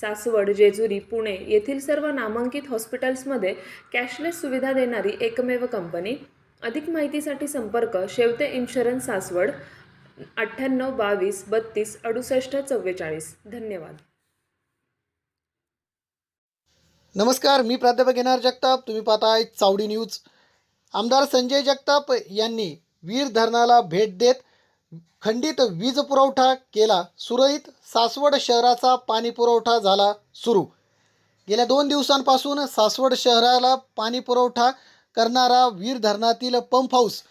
सासवड जेजुरी पुणे येथील सर्व नामांकित हॉस्पिटल्समध्ये कॅशलेस सुविधा देणारी एकमेव कंपनी. अधिक माहितीसाठी संपर्क शेवते इन्शुरन्स सासवड अठ्ठ्याण्णव बावीस बत्तीस अडुसष्ट चव्वेचाळीस. धन्यवाद. नमस्कार मी प्राध्यापक येणार जगताप. तुम्ही पाहताय चावडी न्यूज. आमदार संजय जगताप यांनी वीर धरणाला भेट देत खंडित वीज पुरवठा केला. सुरळीत सासवड शहराचा पाणी पुरवठा झाला सुरू. गेल्या दोन दिवसांपासून सासवड शहराला पाणी पुरवठा करणारा वीर धरणातील पंप हाऊस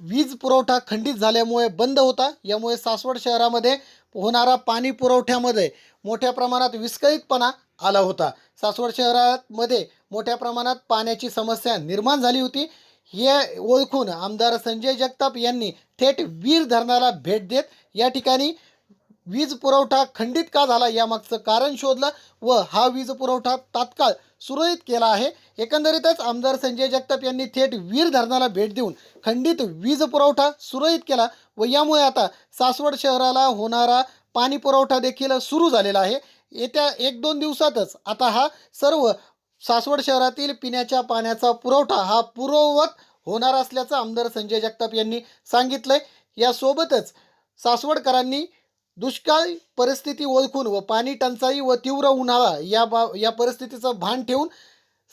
वीज पुरवठा खंडित झाल्यामुळे बंद होता. यामुळे सासवड शहरामध्ये होणारा पाणी पुरवठ्यामध्ये मोठ्या प्रमाणात विस्कळीतपणा आला होता. सासवड शहरामध्ये मोठ्या प्रमाणात पाण्याची समस्या निर्माण झाली होती. हे ओळखून आमदार संजय जगताप यांनी थेट वीर धरणाला भेट देत या ठिकाणी वीज पुरवठा खंडित का झाला यामागचं कारण शोधलं व हा वीज पुरवठा तात्काळ सुरळीत केला आहे. एकंदरीतच आमदार संजय जगताप यांनी थेट वीर धरणाला भेट देऊन खंडित वीज पुरवठा सुरळीत केला व यामुळे आता सासवड शहराला होणारा पाणी पुरवठा देखील सुरू झालेला आहे. येत्या एक दोन दिवसातच आता हा सर्व सासवड शहरातील पिण्याच्या पाण्याचा पुरवठा हा पूर्ववत होणार असल्याचं आमदार संजय जगताप यांनी सांगितलंय. यासोबतच सासवडकरांनी दुष्काळी परिस्थिती ओळखून व पाणी टंचाई व तीव्र उन्हाळा या बा या परिस्थितीचं भान ठेवून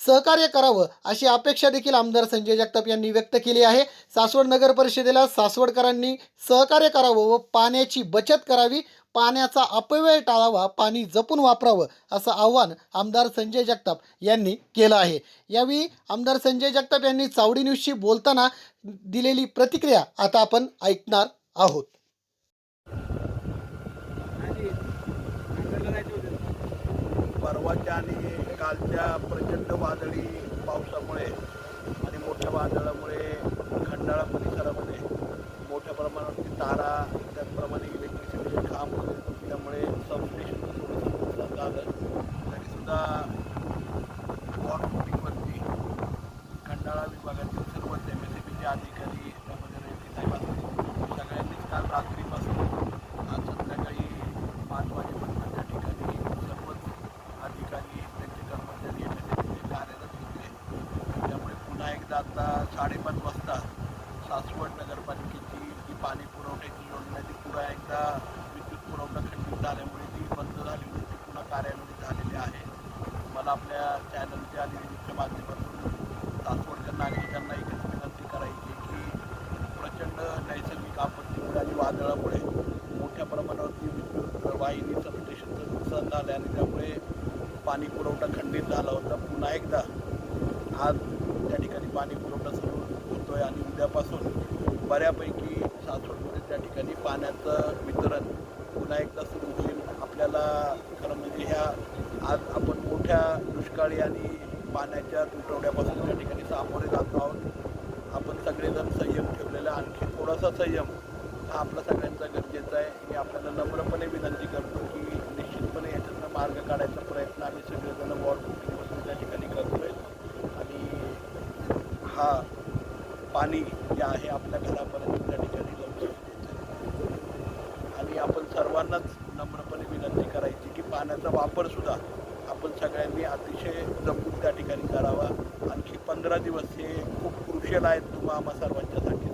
सहकार्य करावं अशी अपेक्षा देखील आमदार संजय जगताप यांनी व्यक्त केली आहे. सासवड नगर परिषदेला सासवडकरांनी सहकार्य करावं व पाण्याची बचत करावी पाण्याचा अपव्यय टाळावा पाणी जपून वापरावं असं आव्हान आमदार संजय जगताप यांनी केलं आहे. यावेळी आमदार संजय जगताप यांनी चावडी न्यूजशी बोलताना दिलेली प्रतिक्रिया आता आपण ऐकणार आहोत. परवाच्या आणि कालच्या प्रचंड वादळी पावसामुळे आणि मोठ्या वादळामुळे खंडाळा परिसरामध्ये मोठ्या प्रमाणावरती तारा त्याचप्रमाणे इलेक्ट्रिसिटीचे खांब त्यामुळे सबस्टेशन थोडंसं नुकसान झालं तरीसुद्धा वॉटरवरती खंडाळा विभागातील सर्वच एम एस सी बीचे अधिकारी त्यामध्ये रेवती साहेब असतील सगळ्यांनीच काल रात्रीपासून आज संध्याकाळी पाच वाजेपर्यंत त्या ठिकाणी सर्वच अधिकारी त्यांचे कर्मचारी एम एस सी बीचे कार्यरत होते त्यामुळे पुन्हा एकदा आता साडेपाच वाजता सासवड नगरपालिकेची जी पाणी पुरवठ्याची योजना ती पुन्हा एकदा विद्युत पुरवठा खंडित झाल्यामुळे ती बंद झाली होती ती पुन्हा कार्यान्वित झालेली आहे मला आपल्या चॅनलच्या आणि न्यूजच्या माध्यमातून सासवडकर नागरिकांना एकच विनंती करायची आहे की प्रचंड नैसर्गिक आपत्तीमुळे आणि वादळामुळे मोठ्या प्रमाणावरती विद्युत सबस्टेशनचं नुकसान झालं आणि त्यामुळे पाणी पुरवठा खंडित झाला होता. पुन्हा एकदा आज त्या ठिकाणी पाणी पुरवठा सुरू होतो आहे आणि उद्यापासून बऱ्यापैकी सासवडमध्ये त्या ठिकाणी पाण्याचं वितरण पुन्हा एकदा सुरू होईल. आपल्याला खरं म्हणजे ह्या आज आपण मोठ्या दुष्काळी आणि पाण्याच्या तुटवड्यापासून त्या ठिकाणी सामोरे जात आहोत. आपण सगळेजण संयम ठेवलेला आणखी थोडासा संयम हा आपला सगळ्यांचा गरजेचा आहे. मी आपल्याला नम्रपणे विनंती करतो की निश्चितपणे याच्यातनं मार्ग काढायचा प्रयत्न आम्ही सगळेजण वॉर्ड बुकिंगपासून त्या ठिकाणी करतो आहे आणि हा पाणी जे आहे आपल्या घरापर्यंत त्या ठिकाणी लवकर आणि आपण सर्वांनाच नम्रपणे विनंती करायची की पाण्याचा वापरसुद्धा आपण सगळ्यांनी अतिशय जपून त्या ठिकाणी करावा. आणखी पंधरा दिवस हे खूप क्रुशियल आहेत तुम्हा आम्हा सर्वांच्यासाठी.